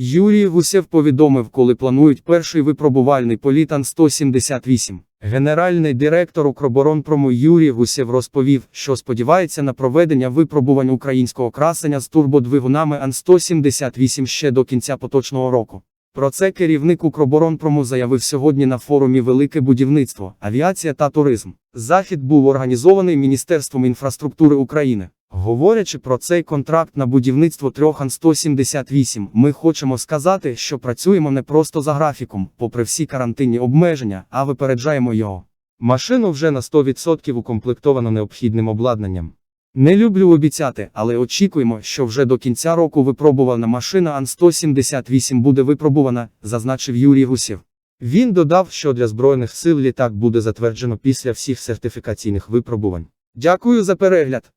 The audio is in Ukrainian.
Юрій Гусєв повідомив, коли планують перший випробувальний політ Ан-178. Генеральний директор Укроборонпрому Юрій Гусєв розповів, що сподівається на проведення випробувань українського красення з турбодвигунами Ан-178 ще до кінця поточного року. Про це керівник Укроборонпрому заявив сьогодні на форумі Велике будівництво, авіація та туризм. Захід був організований Міністерством інфраструктури України. Говорячи про цей контракт на будівництво трьох Ан-178, ми хочемо сказати, що працюємо не просто за графіком, попри всі карантинні обмеження, а випереджаємо його. Машину вже на 100% укомплектовано необхідним обладнанням. Не люблю обіцяти, але очікуємо, що вже до кінця року випробувана машина Ан-178 буде випробувана, зазначив Юрій Гусєв. Він додав, що для Збройних сил літак буде затверджено після всіх сертифікаційних випробувань. Дякую за перегляд.